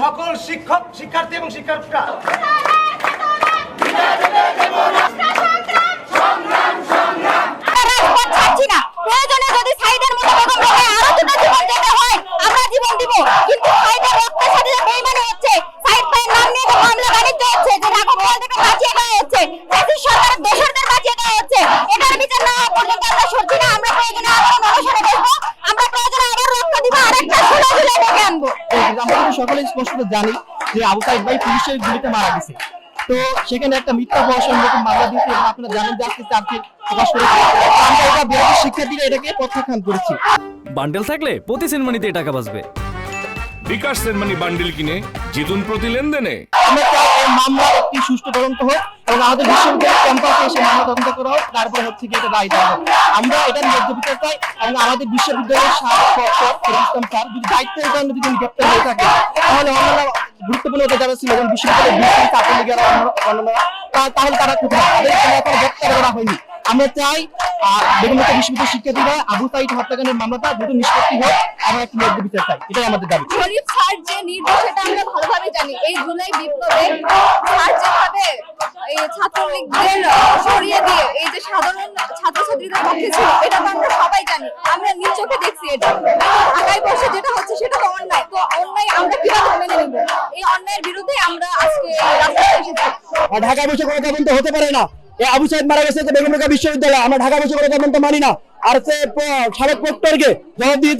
সকল শিক্ষক শিক্ষার্থী এবং শিক্ষার্থীরা রাজপথ ছাড়ছি না প্রয়োজনে যদি সাইদের মতো বেগম রোকেয়া আরও দুটো জীবন যেতে হয় আমরা জীবন দিব কিন্তু সাইদের রক্তের সাথে যে বেইমানি হচ্ছে সাইদ ভাইয়ের নাম নিয়ে যে মামলা বাণিজ্য হচ্ছে যে রাঘব বোয়াল থেকে বাঁচিয়ে দেওয়া হচ্ছে ফ্যাসিস্ট সরকারের দোষরদের বাঁচিয়ে দেওয়া হচ্ছে এটার বিচার না হওয়া পর্যন্ত আমরা সরছি না আমরা প্রয়োজনে আবার অনশনে বসবো আমরা প্রয়োজনে আবার রক্ত দিব আরেকটা ষোলো কিন্তু সকলে স্পষ্ট জানি যে আবু সাইদ ভাই পুলিশের গুলিতে মারা গেছে। তো সেখানে একটা মিথ্যা প্রশাসন রকম মামলা দিয়েছে এবং আপনারা জানেন যে আজকে করেছে। শিক্ষার্থীরা এটাকে প্রত্যাখ্যান করেছি। বান্ডেল থাকলে প্রতি সিনেমানিতে টাকা বাঁচবে। বিকাশ সেনমানি বান্ডিল কিনে জিতুন প্রতি লেনদেনে। আমরা একটি সুষ্ঠু তদন্ত হোক এবং আমাদের বিশ্ববিদ্যালয় ক্যাম্পাসে এসে মামলা তদন্ত করা হোক তারপরে হচ্ছে কি এটা দেওয়া হোক আমরা এটার ন্যায্য বিচার চাই এবং আমাদের বিশ্ববিদ্যালয়ের স্যার স্যার, যদি দায়িত্বের কারণে যদি গ্রেপ্তার হয়ে থাকে, তাহলে অন্যান্য গুরুত্বপূর্ণ যারা ছিল, যেমন বিশ্ববিদ্যালয়ের বিসি ছাত্র লীগের অন্য- অন্যান্যরা তাহলে তারা কোথায়? তাদের এখনও গ্রেপ্তার করা হয়নি। আমরা চাই বেগম বিশ্ববিদ্যালয়ের শিক্ষার্থীরা আবু সাইদ হত্যাকাণ্ডের মামলাটা দ্রুত নিষ্পত্তি হোক এবং একটি ন্যায্য বিচার চাই। এটাই আমাদের দাবি। শরীফ স্যার যে নির্দেশ সেটা আমরা ভালোভাবে জানি এই জুলাই বিপ্লবে স্যার যেভাবে এই ছাত্রলীগদের সরিয়ে দিয়ে এই যে সাধারণ ছাত্রছাত্রীদের পক্ষে ছিল এটা তো আমরা সবাই জানি আমরা নিজ চোখে দেখছি এটা। ঢাকায় বসে যেটা হচ্ছে সেটা তো অন্যায় তো অন্যায় আমরা কীভাবে মেনে নিব? এই অন্যায়ের বিরুদ্ধে আমরা আজকে রাস্তায় এসেছি। ঢাকা বসে কোনো তদন্ত হতে পারে না। আবু সাইদ মারা গেছে বেগম রোকেয়া বিশ্ববিদ্যালয়। আমরা ঢাকা কোনো তদন্ত মানি না। আর সে সাবেক প্রক্টরকে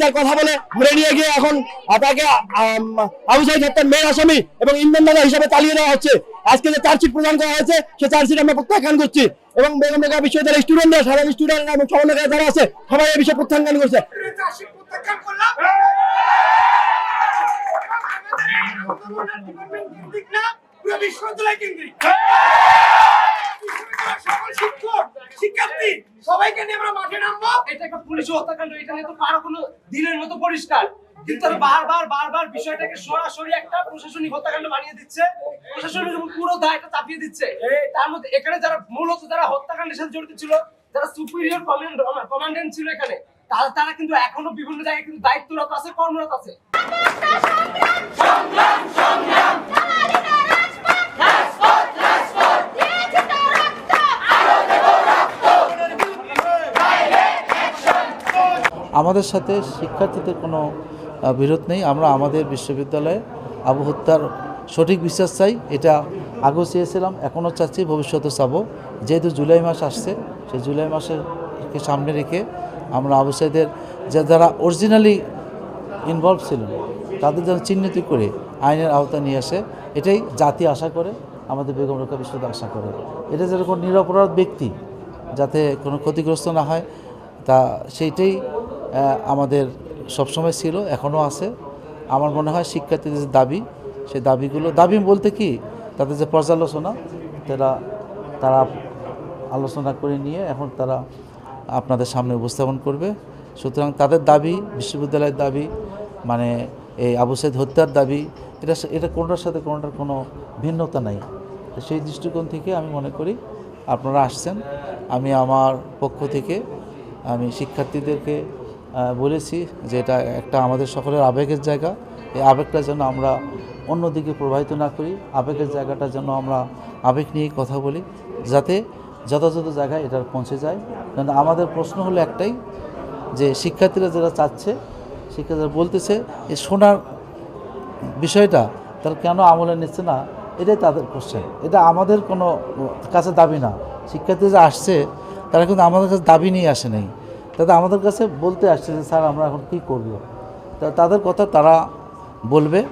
তার কথা বলে ঘুরে নিয়ে গিয়ে এখন তাকে আবু সাইদ হত্যার মেয়ের আসামি এবং ইন্ধন দাদা হিসাবে চালিয়ে দেওয়া হচ্ছে। আজকে যে চার্জশিট প্রদান করা হয়েছে, সে চার্জশিট আমরা প্রত্যাখ্যান করছি। এবং বেগম রোকেয়া বিশ্ববিদ্যালয়ের স্টুডেন্টরা সাধারণ স্টুডেন্টরা এবং সমন্বয়কারী যারা আছে, সবাই এই বিষয়ে প্রত্যাখ্যান করছে। বিশ্ববিদ্যালয় কেন্দ্রিক সকল শিক্ষক শিক্ষার্থী সবাইকে নিয়ে আমরা মাঠে নামবো। এটা একটা পুলিশ হত্যাকাণ্ড এটা নিয়ে তো কারও কোনো দিনের মতো পরিষ্কার। কিন্তু তারা বারবার বারবার বিষয়টাকে সরাসরি একটা প্রশাসনিক হত্যাকাণ্ড বানিয়ে দিচ্ছে। প্রশাসনের পুরো দায়টা চাপিয়ে দিচ্ছে। তার মধ্যে এখানে যারা মূলত যারা হত্যাকাণ্ডের সাথে জড়িত ছিল যারা সুপিরিয়র কমান্ডেন্ট ছিল এখানে তারা তারা কিন্তু এখনও বিভিন্ন জায়গায় কিন্তু দায়িত্বরত আছে কর্মরত আছে। আমাদের সাথে শিক্ষার্থীদের কোনো বিরোধ নেই। আমরা আমাদের বিশ্ববিদ্যালয়ে আবু হত্যার সঠিক বিশ্বাস চাই। এটা আগেও চেয়েছিলাম, এখনও চাচ্ছি ভবিষ্যতে চাবো। যেহেতু জুলাই মাস আসছে, সেই জুলাই মাসেরকে সামনে রেখে আমরা আবু সাইদের যে যারা অরিজিনালি ইনভলভ ছিলেন, তাদের যেন চিহ্নিত করে আইনের আওতায় নিয়ে আসে, এটাই জাতি আশা করে, আমাদের বেগম রক্ষা বিশ্ববিদ্যালয় আশা করে। এটা যেরকম নিরপরাধ ব্যক্তি, যাতে কোনো ক্ষতিগ্রস্ত না হয়, তা সেইটাই আমাদের সবসময় ছিল, এখনও আছে। আমার মনে হয় শিক্ষার্থীদের যে দাবি, সেই দাবিগুলো, দাবি বলতে কি, তাদের যে পর্যালোচনা, তারা তারা আলোচনা করে নিয়ে এখন তারা আপনাদের সামনে উপস্থাপন করবে। সুতরাং তাদের দাবি, বিশ্ববিদ্যালয়ের দাবি মানে এই আবু সাইদ হত্যার দাবি, এটা এটা কোনোটার সাথে কোনোটার কোনো ভিন্নতা নাই। সেই দৃষ্টিকোণ থেকে আমি মনে করি, আপনারা আসছেন। আমি আমার পক্ষ থেকে আমি শিক্ষার্থীদেরকে বলেছি যে এটা একটা আমাদের সকলের আবেগের জায়গা। এই আবেগটা যেন আমরা অন্যদিকে প্রবাহিত না করি, আবেগের জায়গাটা যেন আমরা আবেগ নিয়ে কথা বলি, যাতে যথাযথ জায়গায় এটা পৌঁছে যায়। কারণ আমাদের প্রশ্ন হলো একটাই, যে শিক্ষার্থীরা যারা চাচ্ছে, শিক্ষার্থীরা বলতেছে এই শোনার বিষয়টা তারা কেন আমলে নিচ্ছে না? এটাই তাদের কোশ্চেন এটা আমাদের কোনো কাছে দাবি না। শিক্ষার্থী যে আসছে, তারা কিন্তু আমাদের কাছে দাবি নিয়ে আসে নাই। তাদের আমাদের কাছে বলতে আসছে যে, স্যার, আমরা এখন কী করব? তা তাদের কথা তারা বলবে।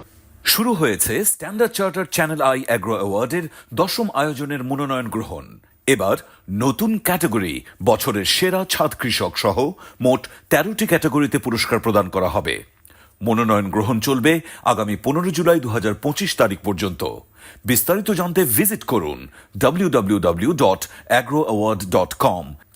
শুরু হয়েছে Standard Chartered Channel I Agro অ্যাওয়ার্ডের দশম আয়োজনের মনোনয়ন গ্রহণ। এবার নতুন ক্যাটাগরি, বছরের সেরা ছাদ কৃষক সহ মোট তেরোটি ক্যাটাগরিতে পুরস্কার প্রদান করা হবে। মনোনয়ন গ্রহণ চলবে আগামী পনেরো জুলাই দু হাজার পঁচিশ তারিখ পর্যন্ত। বিস্তারিত জানতে ভিজিট করুন www.agroaward.com